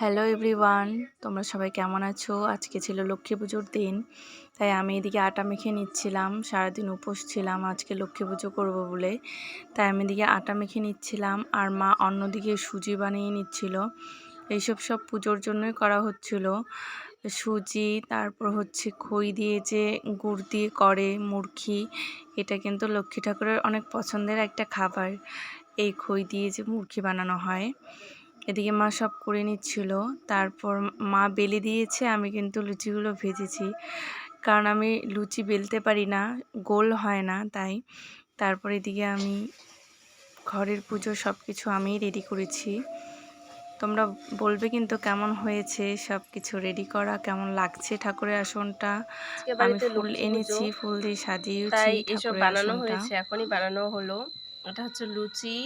Hello everyone তোমরা সবাই কেমন আছো? আজকে ছিল লক্ষ্মী পুজোর দিন, তাই আমি এদিকে আটা মেখে নিচ্ছিলাম। সারাদিন উপোস ছিলাম, আজকে লক্ষ্মী পুজো করব বলে। তাই আমি এদিকে আটা মেখে নিচ্ছিলাম, আর মা অন্যদিকে সুজি বানিয়ে নিচ্ছিল। এইসব সব পুজোর জন্যই করা হচ্ছিল। সুজি, তারপর হচ্ছে খই দিয়ে যে গুড় দিয়ে করে মুরখি, এটা কিন্তু লক্ষ্মী ঠাকুরের অনেক পছন্দের একটা খাবার। এই খই দিয়ে যে মুরখি বানানো হয়। এদিকে মা সব করে নিচ্ছিল। তারপর মা বেলে দিয়েছে আমি কিন্তু লুচিগুলো ভেজেছি। কারণ আমি লুচি বেলতে পারি না গোল হয় না তাই। তারপর এদিকে আমি ঘরের পুজো সব কিছু আমি রেডি করেছি। তোমরা বলবে কিন্তু কেমন হয়েছে সব কিছু রেডি করা কেমন লাগছে ঠাকুরের আসনটা? আমি ফুল এনেছি ফুল দিয়ে সাজিয়েছি তাই এসব বানানো হয়েছে এখনই বানানো হলো। এটা হচ্ছে লুচি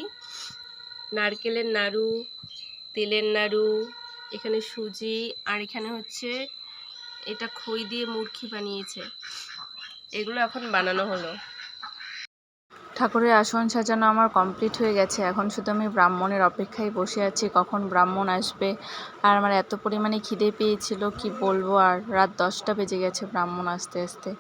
নারকেলের নাড়ু তেলের নাড়ু এখানে সুজি আর এখানে হচ্ছে এটা খই দিয়ে মুরখি বানিয়েছে। এগুলো এখন বানানো হলো। ঠাকুরের আসন সাজানো আমার কমপ্লিট হয়ে গেছে। এখন শুধু আমি ব্রাহ্মণের অপেক্ষায় বসে আছি কখন ব্রাহ্মণ আসবে। আর আমার এত পরিমাণে খিদে পেয়েছিল কি বলব? আর রাত দশটা বেজে গেছে ব্রাহ্মণ আসতে আসতে।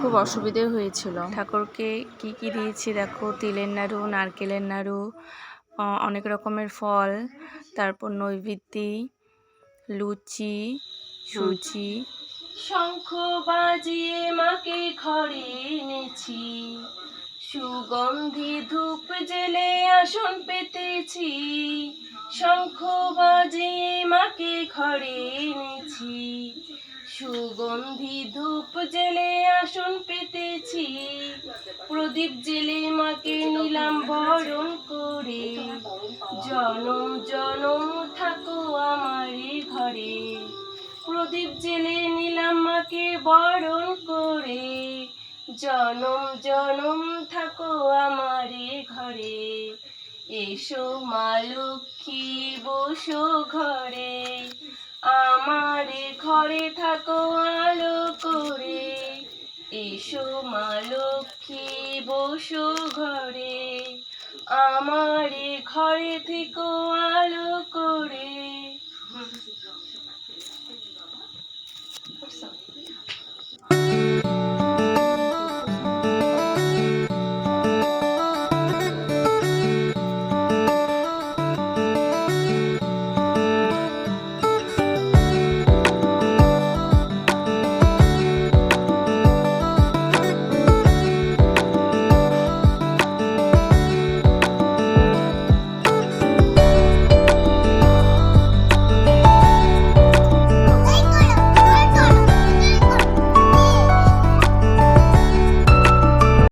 খুব অসুবিধে হয়েছিল। ঠাকুরকে কি কি দিয়েছি দেখো? তিলের নাড়ু নারকেলের নাড়ু অনেক রকমের ফল, তারপর নৈবেদ্যি, লুচি, সুজি। শঙ্খ বাজিয়ে মাকে ঘরে এনেছি। সুগন্ধি ধূপ জেলে আসন পেতেছি। শঙ্খ বাজিয়ে মাকে ঘরে এনেছি। সুগন্ধি ধূপ জেলে আসন পেতেছি। প্রদীপ জেলে মাকে নিলাম বরণ করে। জনম জনম থাকো আমারই ঘরে। প্রদীপ জেলে নিলাম মাকে বরণ করে। জনম জনম থাকো আমারে ঘরে। এসো মা লক্ষ্মী, বসো ঘরে। আমারে ঘরে থাকো আলো করে। এসো মা লক্ষ্মী, বসো ঘরে। আমারে ঘরে থেকো আলো করে।